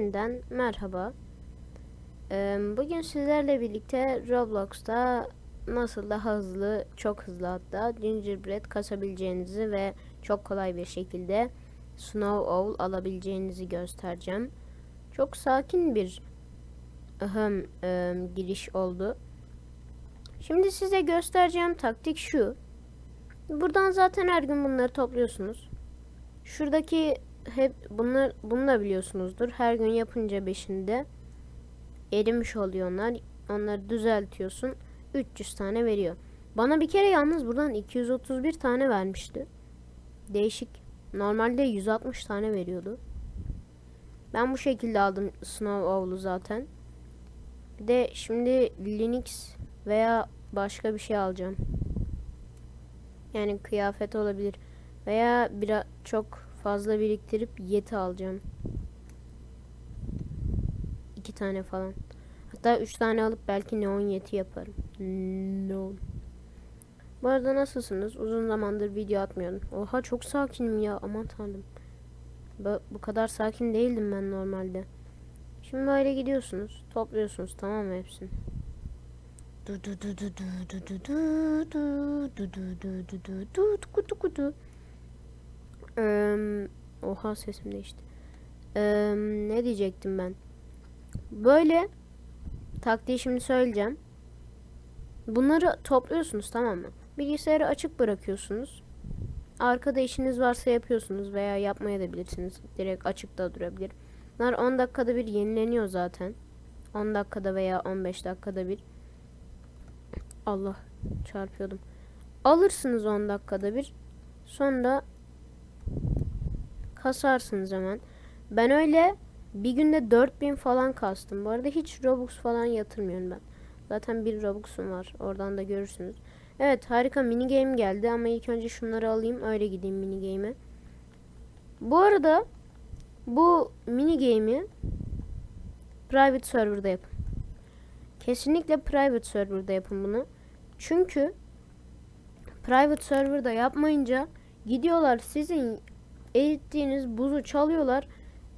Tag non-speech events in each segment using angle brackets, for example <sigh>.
yeniden merhaba. Bugün sizlerle birlikte Roblox'ta nasıl daha hızlı, çok hızlı hatta gingerbread kasabileceğinizi ve çok kolay bir şekilde snow owl alabileceğinizi göstereceğim. Çok sakin bir ahem, e, giriş oldu. Şimdi size göstereceğim taktik şu. Buradan zaten her gün bunları topluyorsunuz. Şuradaki hep bunlar bunu da biliyorsunuzdur. Her gün yapınca beşinde erimiş oluyor onlar. Onları düzeltiyorsun. 300 tane veriyor. Bana bir kere yalnız buradan 231 tane vermişti. Değişik. Normalde 160 tane veriyordu. Ben bu şekilde aldım Snow Owl'u zaten. Bir de şimdi Linux veya başka bir şey alacağım. Yani kıyafet olabilir. Veya biraz çok fazla biriktirip yeti alacağım. İki tane falan. Hatta üç tane alıp belki neon yeti yaparım. Neon. Bu arada nasılsınız? Uzun zamandır video atmıyorum. Oha çok sakinim ya. Aman tanrım. Bu, bu kadar sakin değildim ben normalde. Şimdi böyle gidiyorsunuz. Topluyorsunuz tamam mı hepsini? Du du du du du du du du du du du du du du du kutu oha sesim değişti. Ne diyecektim ben? Böyle taktiği şimdi söyleyeceğim. Bunları topluyorsunuz tamam mı? Bilgisayarı açık bırakıyorsunuz. Arkada işiniz varsa yapıyorsunuz veya yapmaya da bilirsiniz. Direkt açıkta durabilir. Bunlar 10 dakikada bir yenileniyor zaten. 10 dakikada veya 15 dakikada bir. Allah çarpıyordum. Alırsınız 10 dakikada bir. Sonra kasarsınız hemen. Ben öyle bir günde 4000 falan kastım. Bu arada hiç Robux falan yatırmıyorum ben. Zaten bir Robux'um var. Oradan da görürsünüz. Evet harika mini game geldi ama ilk önce şunları alayım öyle gideyim mini game'e. Bu arada bu mini game'i private server'da yapın. Kesinlikle private server'da yapın bunu. Çünkü private server'da yapmayınca gidiyorlar sizin erittiğiniz buzu çalıyorlar.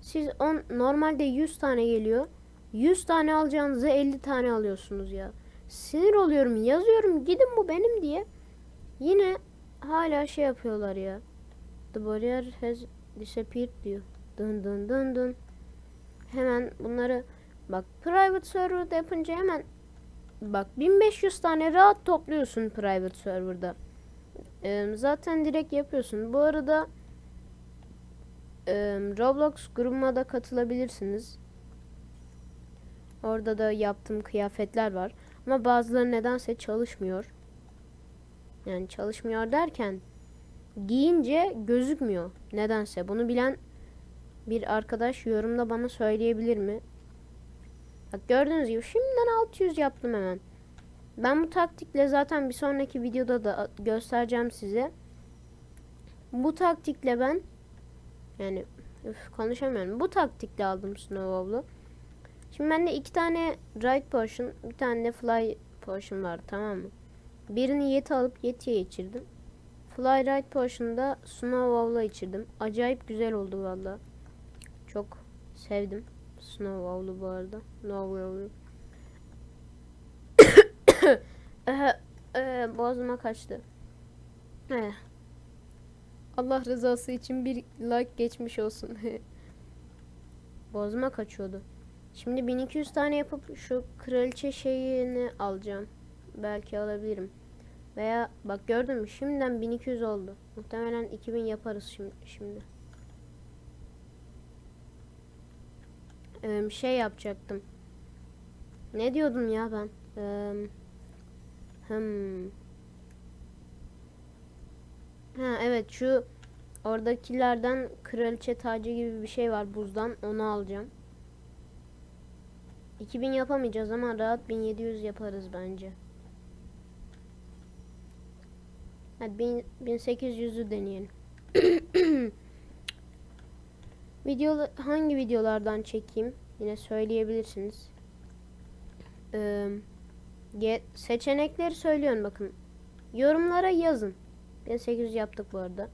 Siz on, normalde 100 tane geliyor. 100 tane alacağınızı 50 tane alıyorsunuz ya. Sinir oluyorum. Yazıyorum gidin bu benim diye. Yine hala şey yapıyorlar ya. The barrier has disappeared diyor. Dın dın dın dın. Hemen bunları bak private server'da yapınca hemen bak 1500 tane rahat topluyorsun private server'da. Ee, zaten direkt yapıyorsun. Bu arada e, Roblox grubuma da katılabilirsiniz. Orada da yaptığım kıyafetler var. Ama bazıları nedense çalışmıyor. Yani çalışmıyor derken giyince gözükmüyor. Nedense. Bunu bilen bir arkadaş yorumda bana söyleyebilir mi? Bak gördüğünüz gibi şimdiden 600 yaptım hemen. Ben bu taktikle zaten bir sonraki videoda da göstereceğim size. Bu taktikle ben yani üf, konuşamıyorum. Bu taktikle aldım Snowball'u. Şimdi bende iki tane Ride Potion, bir tane de Fly Potion var tamam mı? Birini Yeti alıp Yeti'ye içirdim. Fly Ride Potion'da Snowball'la içirdim. Acayip güzel oldu valla. Çok sevdim Snowball'u bu arada. Snowball'u. <coughs> Ee, boğazıma kaçtı. Eh. Allah rızası için bir like geçmiş olsun. <laughs> Boğazıma kaçıyordu. Şimdi 1200 tane yapıp şu kraliçe şeyini alacağım. Belki alabilirim. Veya bak gördün mü şimdiden 1200 oldu. Muhtemelen 2000 yaparız şimdi. şimdi. Ee, şey yapacaktım. Ne diyordum ya ben? Ee, hmm. Ha evet şu oradakilerden kraliçe tacı gibi bir şey var buzdan onu alacağım. 2000 yapamayacağız ama rahat 1700 yaparız bence. Hadi 1800'ü deneyelim. <coughs> Video hangi videolardan çekeyim? Yine söyleyebilirsiniz. Ee, seçenekleri söylüyorum bakın. Yorumlara yazın. 1800 yaptık bu arada.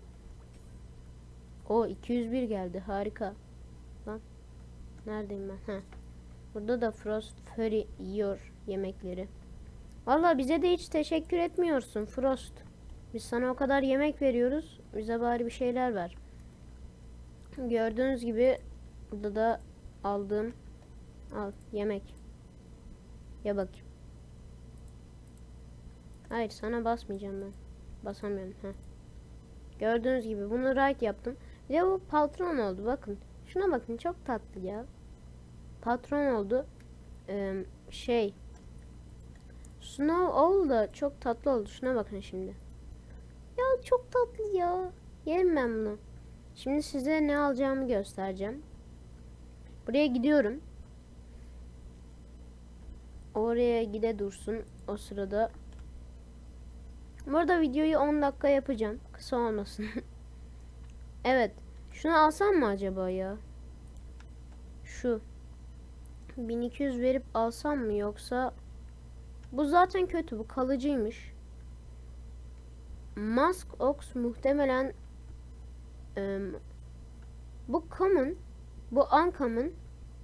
O 201 geldi. Harika. Lan. Neredeyim ben? Heh. Burada da Frost Fury yiyor yemekleri. Valla bize de hiç teşekkür etmiyorsun Frost. Biz sana o kadar yemek veriyoruz. Bize bari bir şeyler ver. Gördüğünüz gibi burada da aldığım al yemek. Ya bak. Hayır sana basmayacağım ben. Basamıyorum. Heh. Gördüğünüz gibi bunu right yaptım. Bir de bu patron oldu bakın. Şuna bakın çok tatlı ya. Patron oldu. Ee, şey. Snow Owl da çok tatlı oldu. Şuna bakın şimdi. Ya çok tatlı ya. Yerim ben bunu. Şimdi size ne alacağımı göstereceğim. Buraya gidiyorum. Oraya gide dursun. O sırada. Bu arada videoyu 10 dakika yapacağım. Kısa olmasın. <laughs> evet. Şunu alsam mı acaba ya? Şu. 1200 verip alsam mı yoksa bu zaten kötü bu kalıcıymış. Mask Ox muhtemelen em, bu common bu uncommon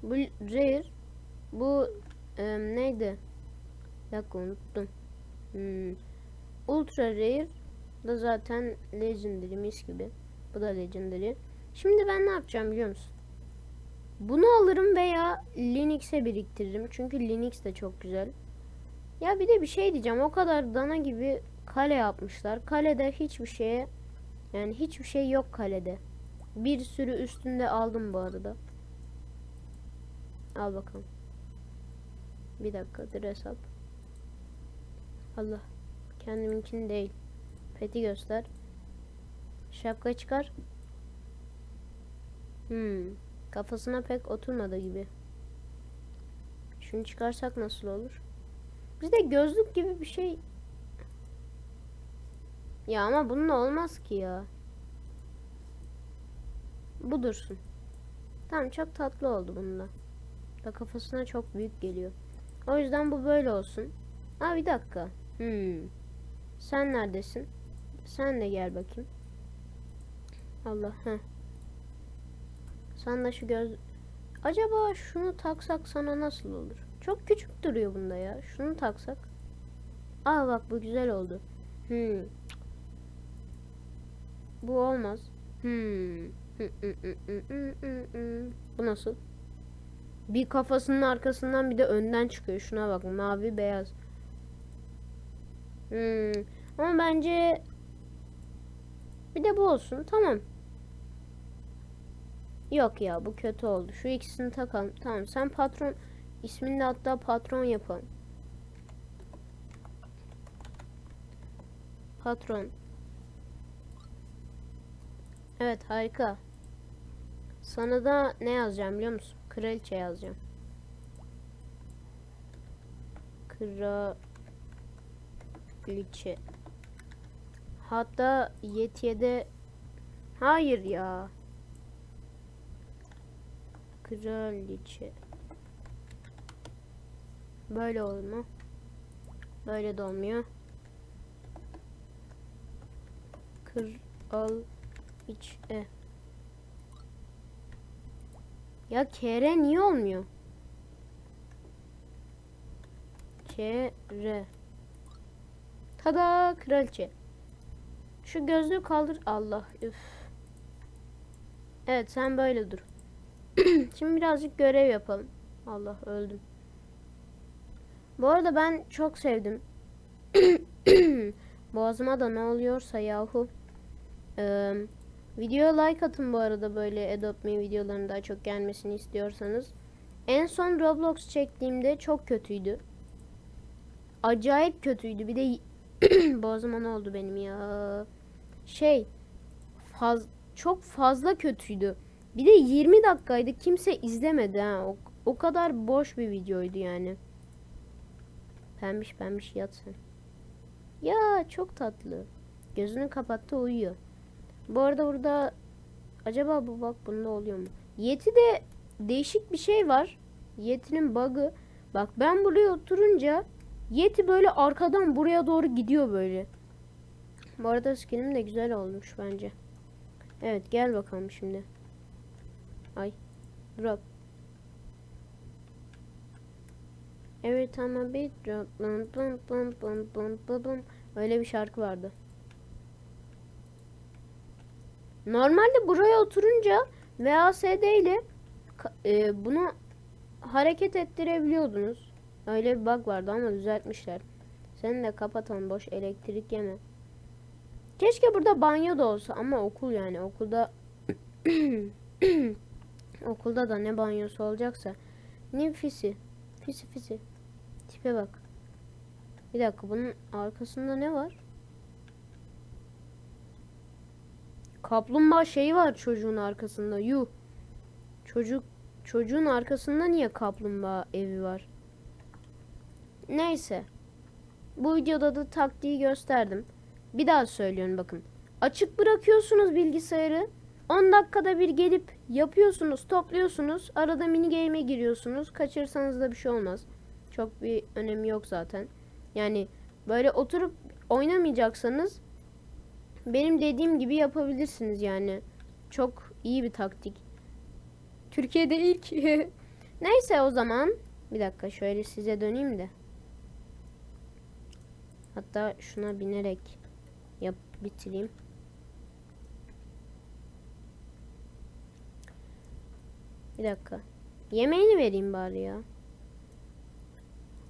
bu rare bu em, neydi? Bir unuttum. Hmm. Ultra rare da zaten legendary mis gibi. Bu da legendary. Şimdi ben ne yapacağım biliyor musun? Bunu alırım veya Linux'e biriktiririm. Çünkü Linux de çok güzel. Ya bir de bir şey diyeceğim. O kadar dana gibi kale yapmışlar. Kalede hiçbir şeye yani hiçbir şey yok kalede. Bir sürü üstünde aldım bu arada. Al bakalım. Bir dakika dress up. Allah. Kendiminkini değil. Peti göster. Şapka çıkar. Hmm. Kafasına pek oturmadı gibi. Şunu çıkarsak nasıl olur? Bizde gözlük gibi bir şey. Ya ama bununla olmaz ki ya. Bu dursun. Tamam çok tatlı oldu bununla. Da kafasına çok büyük geliyor. O yüzden bu böyle olsun. Aa bir dakika. Hmm. Sen neredesin? Sen de gel bakayım. Allah heh. Sen de şu göz... Acaba şunu taksak sana nasıl olur? Çok küçük duruyor bunda ya. Şunu taksak. Aa bak bu güzel oldu. Hmm. Bu olmaz. Hmm. Bu nasıl? Bir kafasının arkasından bir de önden çıkıyor. Şuna bak mavi beyaz. Hmm. Ama bence bir de bu olsun. Tamam. Yok ya bu kötü oldu. Şu ikisini takalım. Tamam sen patron ismini de hatta patron yapalım. Patron. Evet harika. Sana da ne yazacağım biliyor musun? Kraliçe yazacağım. Kraliçe. Hatta Yeti'ye de Hayır ya. Kraliçe. Böyle olur mu? Böyle de olmuyor. Kral iç e. Ya kere niye olmuyor? Kere. Tada kraliçe. Şu gözlüğü kaldır. Allah üf. Evet sen böyle dur. <clears throat> Şimdi birazcık görev yapalım. Allah öldüm. Bu arada ben çok sevdim. <clears throat> Boğazıma da ne oluyorsa yahu. Ee, videoya like atın bu arada böyle Adopt Me videolarının daha çok gelmesini istiyorsanız. En son Roblox çektiğimde çok kötüydü. Acayip kötüydü. Bir de <clears throat> boğazıma ne oldu benim ya? Şey faz çok fazla kötüydü. Bir de 20 dakikaydı. Kimse izlemedi ha. O, o kadar boş bir videoydu yani. Pembiş pembiş yat sen. Ya çok tatlı. Gözünü kapattı uyuyor. Bu arada burada acaba bu bak bunda oluyor mu? Yeti de değişik bir şey var. Yeti'nin bug'ı. Bak ben buraya oturunca Yeti böyle arkadan buraya doğru gidiyor böyle. Bu arada skinim de güzel olmuş bence. Evet gel bakalım şimdi. Ay. Drop. Time I beat drop bum bum bum bum bum bum bum. Öyle bir şarkı vardı. Normalde buraya oturunca VASD ile e, bunu hareket ettirebiliyordunuz. Öyle bir bug vardı ama düzeltmişler. Sen de kapatalım boş elektrik yeme. Keşke burada banyo da olsa ama okul yani okulda <clears throat> okulda da ne banyosu olacaksa. Ne fisi? Fisi fisi. Tipe bak. Bir dakika bunun arkasında ne var? Kaplumbağa şeyi var çocuğun arkasında. Yuh. Çocuk çocuğun arkasında niye kaplumbağa evi var? Neyse. Bu videoda da taktiği gösterdim. Bir daha söylüyorum bakın. Açık bırakıyorsunuz bilgisayarı. 10 dakikada bir gelip yapıyorsunuz, topluyorsunuz. Arada mini game'e giriyorsunuz. Kaçırsanız da bir şey olmaz. Çok bir önemi yok zaten. Yani böyle oturup oynamayacaksanız benim dediğim gibi yapabilirsiniz yani. Çok iyi bir taktik. Türkiye'de ilk. <laughs> Neyse o zaman bir dakika şöyle size döneyim de. Hatta şuna binerek yap bitireyim. Bir dakika. Yemeğini vereyim bari ya.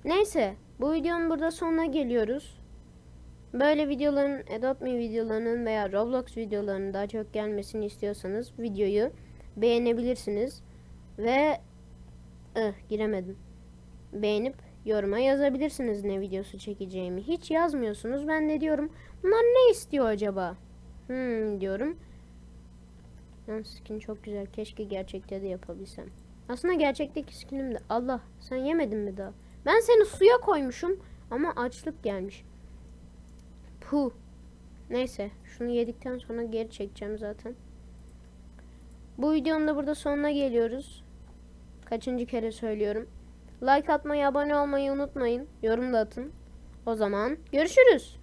Neyse. Bu videonun burada sonuna geliyoruz. Böyle videoların, Adopt Me videolarının veya Roblox videolarının daha çok gelmesini istiyorsanız videoyu beğenebilirsiniz. Ve ıh, giremedim. Beğenip yoruma yazabilirsiniz ne videosu çekeceğimi. Hiç yazmıyorsunuz. Ben de diyorum bunlar ne istiyor acaba? Hmm diyorum. Lan skin çok güzel. Keşke gerçekte de yapabilsem. Aslında gerçekteki skinim de. Allah sen yemedin mi daha? Ben seni suya koymuşum ama açlık gelmiş. Puh. Neyse şunu yedikten sonra geri çekeceğim zaten. Bu videonun da burada sonuna geliyoruz. Kaçıncı kere söylüyorum. Like atmayı, abone olmayı unutmayın. Yorum da atın. O zaman görüşürüz.